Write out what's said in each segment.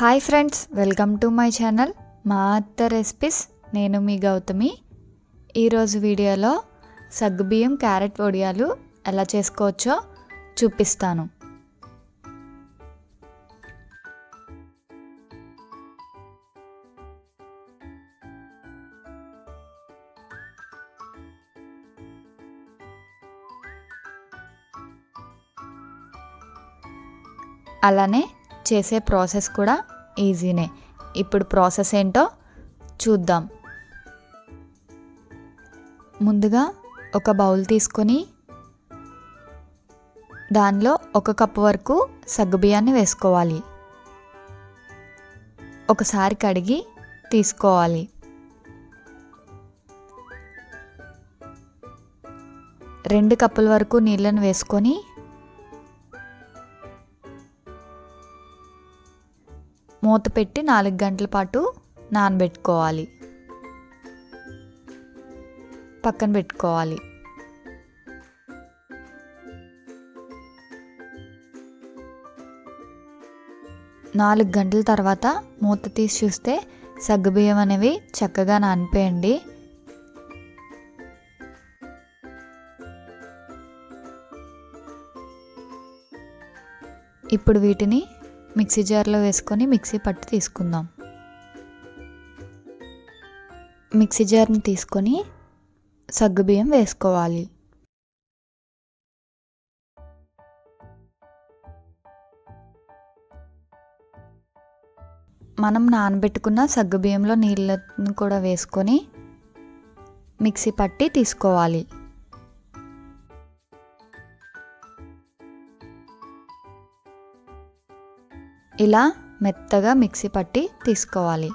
Hi friends welcome to my channel మా అత్త recipes. నేను మీ గౌతమి. ఈరోజు వీడియోలో సగ్గుబియ్యం క్యారెట్ వడియాలు ఎలా చేసుకోవచ్చో చూపిస్తాను. అలానే చేసే ప్రాసెస్ కూడా ఈజీనే. ఇప్పుడు ప్రాసెస్ ఏంటో చూద్దాం. ముందుగా ఒక బౌల్ తీసుకొని దానిలో ఒక కప్పు వరకు సగ్గుబియ్యాన్ని వేసుకోవాలి. ఒకసారి కడిగి తీసుకోవాలి. రెండు కప్పుల వరకు నీళ్ళను వేసుకొని మూత పెట్టి నాలుగు గంటల పాటు నానబెట్టుకోవాలి. పక్కన పెట్టుకోవాలి. నాలుగు గంటల తర్వాత మూత తీసి చూస్తే సగ్గుబియ్యం అనేవి చక్కగా నానిపోయండి. ఇప్పుడు వీటిని మిక్సీ జార్లో వేసుకొని మిక్సీ పట్టి తీసుకుందాం. మిక్సీ జార్ని తీసుకొని సగ్గుబియ్యం వేసుకోవాలి. మనం నానబెట్టుకున్న సగ్గుబియ్యంలో నీళ్ళను కూడా వేసుకొని మిక్సీ పట్టి తీసుకోవాలి. ఇలా మెత్తగా మిక్సీ పట్టి తీసుకోవాలి.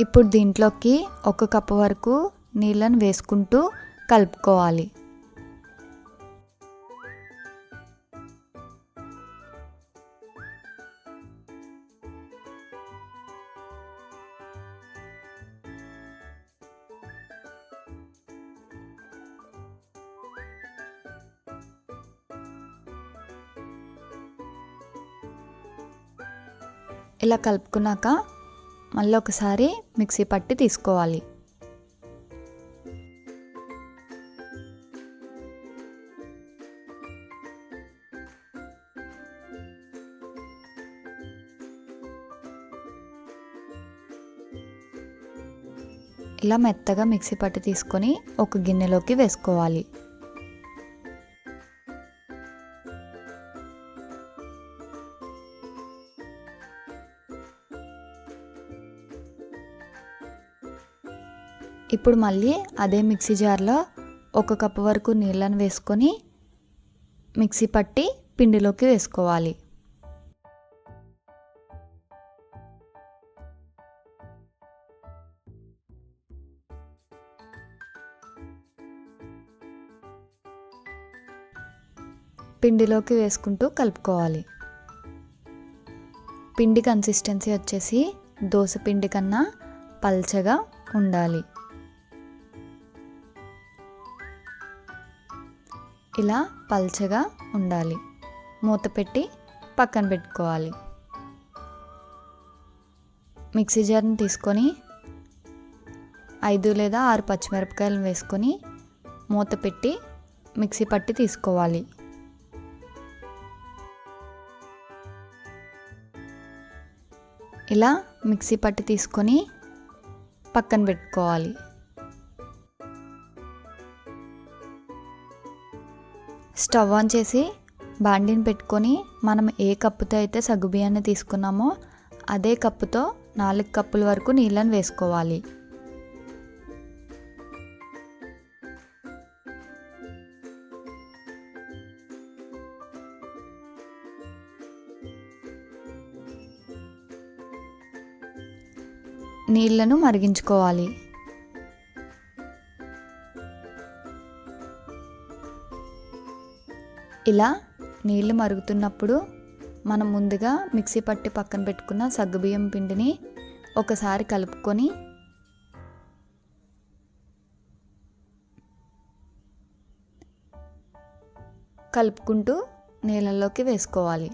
ఇప్పుడు దీంట్లోకి ఒక కప్పు వరకు నీళ్ళను వేసుకుంటూ కలుపుకోవాలి. ఇలా కలుపుకున్నాక మళ్ళీ ఒకసారి మిక్సీ పట్టి తీసుకోవాలి. ఇలా మెత్తగా మిక్సీ పట్టి తీసుకొని ఒక గిన్నెలోకి వేసుకోవాలి. ఇప్పుడు మళ్ళీ అదే మిక్సీ జార్లో ఒక కప్పు వరకు నీళ్ళను వేసుకొని మిక్సీ పట్టి పిండిలోకి వేసుకోవాలి. పిండిలోకి వేసుకుంటూ కలుపుకోవాలి. పిండి కన్సిస్టెన్సీ వచ్చేసి దోశ పిండి కన్నా పల్చగా ఉండాలి. ఇలా పల్చగా ఉండాలి. మూత పెట్టి పక్కన పెట్టుకోవాలి. మిక్సీ జార్ని తీసుకొని ఐదు లేదా ఆరు పచ్చిమిరపకాయలు వేసుకొని మూత పెట్టి మిక్సీ పట్టి తీసుకోవాలి. ఇలా మిక్సీ పట్టి తీసుకొని పక్కన పెట్టుకోవాలి. స్టవ్ ఆన్ చేసి బాండిని పెట్టుకొని మనం ఏ కప్పుతో అయితే సగ్గుబియ్యాన్ని తీసుకున్నామో అదే కప్పుతో నాలుగు కప్పుల వరకు నీళ్ళని వేసుకోవాలి. నీళ్ళను మరిగించుకోవాలి. ఇలా నీళ్ళు మరుగుతున్నప్పుడు మనం ముందుగా మిక్సీ పట్టి పక్కన పెట్టుకున్న సగ్గుబియ్యం పిండిని ఒకసారి కలుపుకొని కలుపుకుంటూ నీళ్ళలోకి వేసుకోవాలి.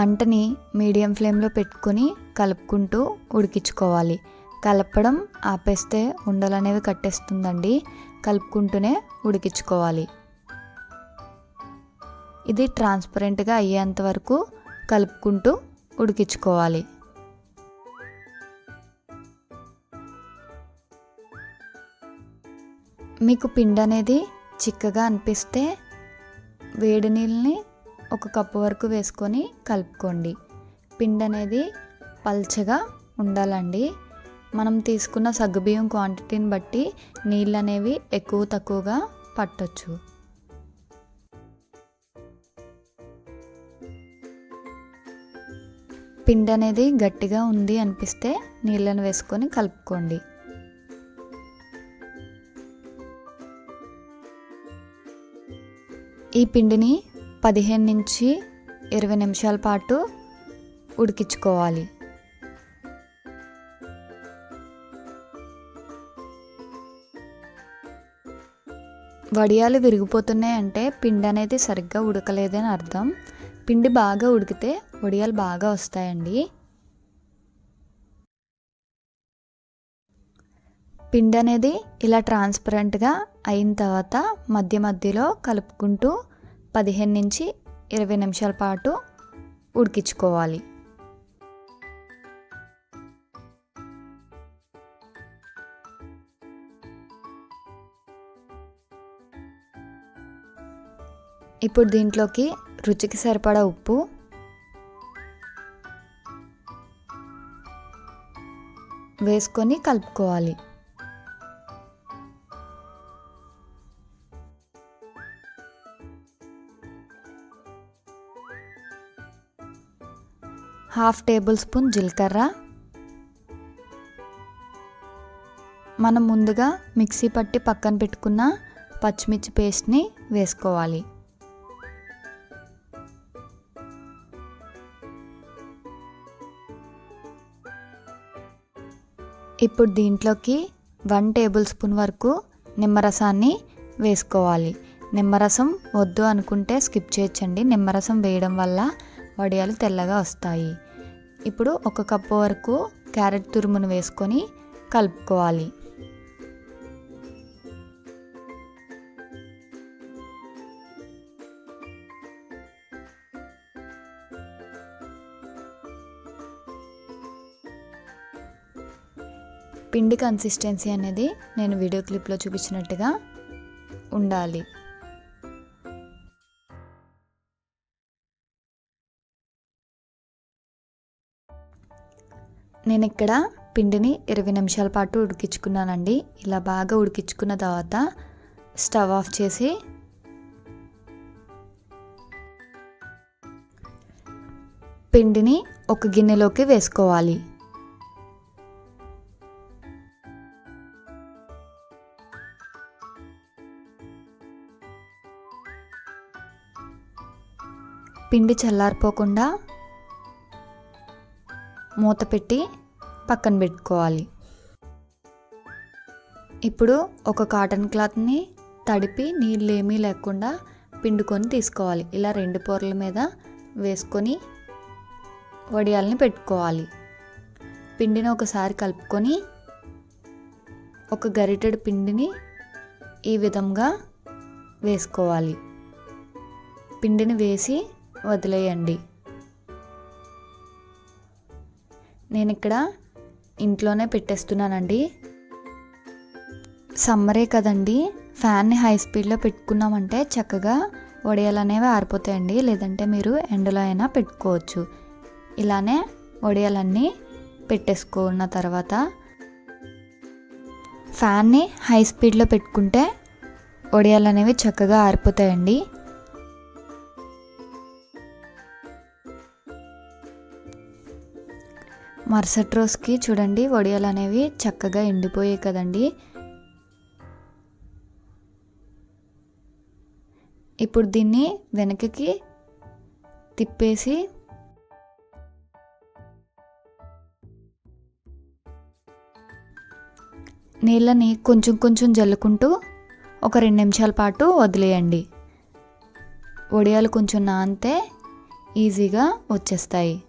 మంటని మీడియం ఫ్లేమ్లో పెట్టుకొని కలుపుకుంటూ ఉడికించుకోవాలి. కలపడం ఆపేస్తే ఉండలు అనేవి కట్టేస్తుందండి. కలుపుకుంటూనే ఉడికించుకోవాలి. ఇది ట్రాన్స్పరెంట్గా అయ్యేంత వరకు కలుపుకుంటూ ఉడికించుకోవాలి. మీకు పిండి అనేది చిక్కగా అనిపిస్తే వేడి నీళ్ళని ఒక కప్పు వరకు వేసుకొని కలుపుకోండి. పిండి అనేది పల్చగా ఉండాలండి. మనం తీసుకున్న సగ్గుబియ్యం క్వాంటిటీని బట్టి నీళ్ళు అనేవి ఎక్కువ తక్కువగా పట్టొచ్చు. పిండి అనేది గట్టిగా ఉంది అనిపిస్తే నీళ్ళను వేసుకొని కలుపుకోండి. ఈ పిండిని పదిహేను నుంచి ఇరవై నిమిషాల పాటు ఉడికించుకోవాలి. వడియాలు విరిగిపోతున్నాయంటే పిండి అనేది సరిగ్గా ఉడకలేదని అర్థం. పిండి బాగా ఉడికితే వడియాలు బాగా వస్తాయండి. పిండి అనేది ఇలా ట్రాన్స్పరెంట్గా అయిన తర్వాత మధ్య మధ్యలో కలుపుకుంటూ పదిహేను నుంచి ఇరవై నిమిషాల పాటు ఉడికించుకోవాలి. ఇప్పుడు దీంట్లోకి రుచికి సరిపడా ఉప్పు వేసుకొని కలుపుకోవాలి. హాఫ్ టేబుల్ స్పూన్ జీలకర్ర. మనం ముందుగా మిక్సీ పట్టి పక్కన పెట్టుకున్న పచ్చిమిర్చి పేస్ట్ని వేసుకోవాలి. ఇప్పుడు దీంట్లోకి వన్ టేబుల్ స్పూన్ వరకు నిమ్మరసాన్ని వేసుకోవాలి. నిమ్మరసం వద్దు అనుకుంటే స్కిప్ చేయొచ్చండి. నిమ్మరసం వేయడం వల్ల వడియాలు తెల్లగా వస్తాయి. ఇప్పుడు ఒక కప్పు వరకు క్యారెట్ తురుమును వేసుకొని కలుపుకోవాలి. పిండి కన్సిస్టెన్సీ అనేది నేను వీడియో క్లిప్లో చూపించినట్టుగా ఉండాలి. నేను ఇక్కడ పిండిని ఇరవై నిమిషాల పాటు ఉడికించుకున్నానండి. ఇలా బాగా ఉడికించుకున్న తర్వాత స్టవ్ ఆఫ్ చేసి పిండిని ఒక గిన్నెలోకి వేసుకోవాలి. పిండి చల్లారిపోకుండా మూత పెట్టి పక్కన పెట్టుకోవాలి. ఇప్పుడు ఒక కాటన్ క్లాత్ని తడిపి నీళ్ళు ఏమీ లేకుండా పిండుకొని తీసుకోవాలి. ఇలా రెండు పొరల మీద వేసుకొని వడియాలని పెట్టుకోవాలి. పిండిని ఒకసారి కలుపుకొని ఒక గరిటెడు పిండిని ఈ విధంగా వేసుకోవాలి. పిండిని వేసి వదిలేయండి. నేను ఇక్కడ ఇంట్లోనే పెట్టేస్తున్నానండి. సమ్మరే కదండి ఫ్యాన్ని హై స్పీడ్లో పెట్టుకున్నామంటే చక్కగా వడియాలు అనేవి ఆరిపోతాయండి. లేదంటే మీరు ఎండలో అయినా పెట్టుకోవచ్చు. ఇలానే వడియాలన్నీ పెట్టేసుకున్న తర్వాత ఫ్యాన్ని హై స్పీడ్లో పెట్టుకుంటే వడియాలు అనేవి చక్కగా ఆరిపోతాయండి. మరుసటి రోజుకి చూడండి వడియాలు అనేవి చక్కగా ఎండిపోయాయి కదండి. ఇప్పుడు దీన్ని వెనకకి తిప్పేసి నీళ్ళని కొంచెం కొంచెం జల్లుకుంటూ ఒక రెండు నిమిషాల పాటు వదిలేయండి. వడియాలు కొంచెం నానితే ఈజీగా వచ్చేస్తాయి.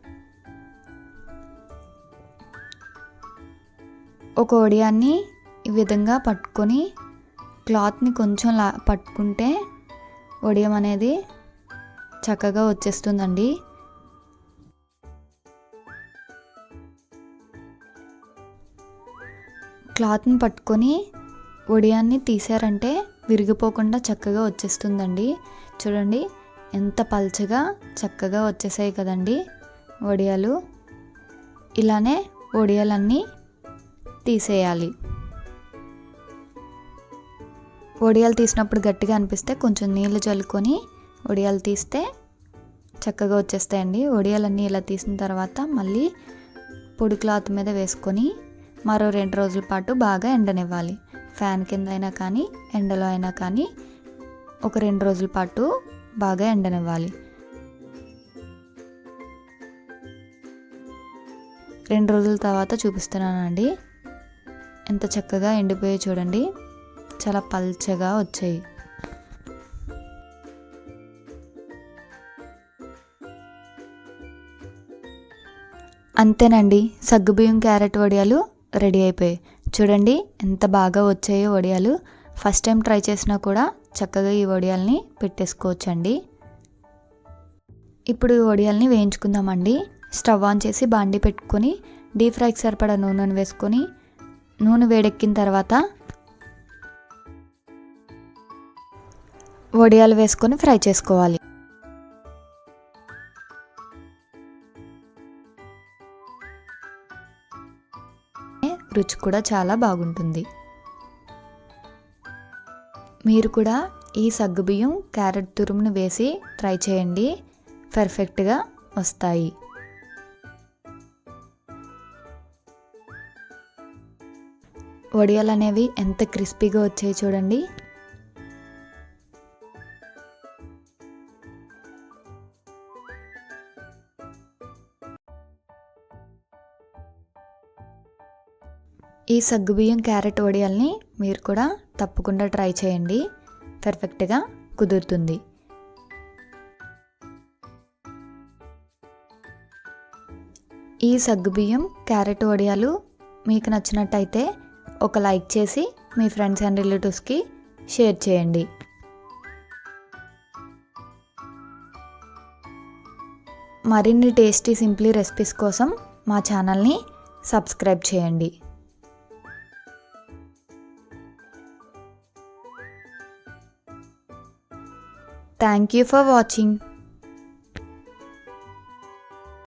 ఒక ఒడియాన్ని ఈ విధంగా పట్టుకొని క్లాత్ని కొంచెం లా పట్టుకుంటే వడియం అనేది చక్కగా వచ్చేస్తుందండి. క్లాత్ని పట్టుకొని వడియాన్ని తీసారంటే విరిగిపోకుండా చక్కగా వచ్చేస్తుందండి. చూడండి ఎంత పల్చగా చక్కగా వచ్చేసాయి కదండి వడియాలు ఇలానే వడియాలన్నీ తీసేయాలి. వడియాలు తీసినప్పుడు గట్టిగా అనిపిస్తే కొంచెం నీళ్ళు చల్లుకొని వడియాలు తీస్తే చక్కగా వచ్చేస్తాయండి. వడియాలన్నీ ఇలా తీసిన తర్వాత మళ్ళీ పొడి క్లాత్ మీద వేసుకొని మరో రెండు రోజుల పాటు బాగా ఎండనివ్వాలి. ఫ్యాన్ కింద అయినా కానీ ఎండలో అయినా కానీ ఒక రెండు రోజుల పాటు బాగా ఎండనివ్వాలి. రెండు రోజుల తర్వాత చూపిస్తున్నానండి. ఎంత చక్కగా ఎండిపోయి చూడండి. చాలా పల్చగా వచ్చాయి. అంతేనండి సగ్గుబియ్యం క్యారెట్ వడియాలు రెడీ అయిపోయాయి. చూడండి ఎంత బాగా వచ్చాయో వడియాలు. ఫస్ట్ టైం ట్రై చేసినా కూడా చక్కగా ఈ వడియాల్ని పెట్టేసుకోవచ్చండి. ఇప్పుడు ఈ వడియాల్ని వేయించుకుందామండి. స్టవ్ ఆన్ చేసి బాండి పెట్టుకొని డీప్ ఫ్రైకి సరిపడా నూనెను వేసుకొని నూనె వేడెక్కిన తర్వాత వడియాలు వేసుకొని ఫ్రై చేసుకోవాలి. రుచి కూడా చాలా బాగుంటుంది. మీరు కూడా ఈ సగ్గుబియ్యం క్యారెట్ తురుమును వేసి ట్రై చేయండి. పర్ఫెక్ట్గా వస్తాయి. వడియాలు అనేవి ఎంత క్రిస్పీగా వచ్చాయి చూడండి. ఈ సగ్గుబియ్యం క్యారెట్ వడియాల్ని మీరు కూడా తప్పకుండా ట్రై చేయండి. పర్ఫెక్ట్గా కుదురుతుంది. ఈ సగ్గుబియ్యం క్యారెట్ వడియాలు మీకు నచ్చినట్టయితే ఒక లైక్ చేసి మీ ఫ్రెండ్స్ అండ్ రిలేటివ్స్కి షేర్ చేయండి. మరిన్ని టేస్టీ సింప్లీ రెసిపీస్ కోసం మా ఛానల్ని సబ్స్క్రైబ్ చేయండి. Thank you for watching.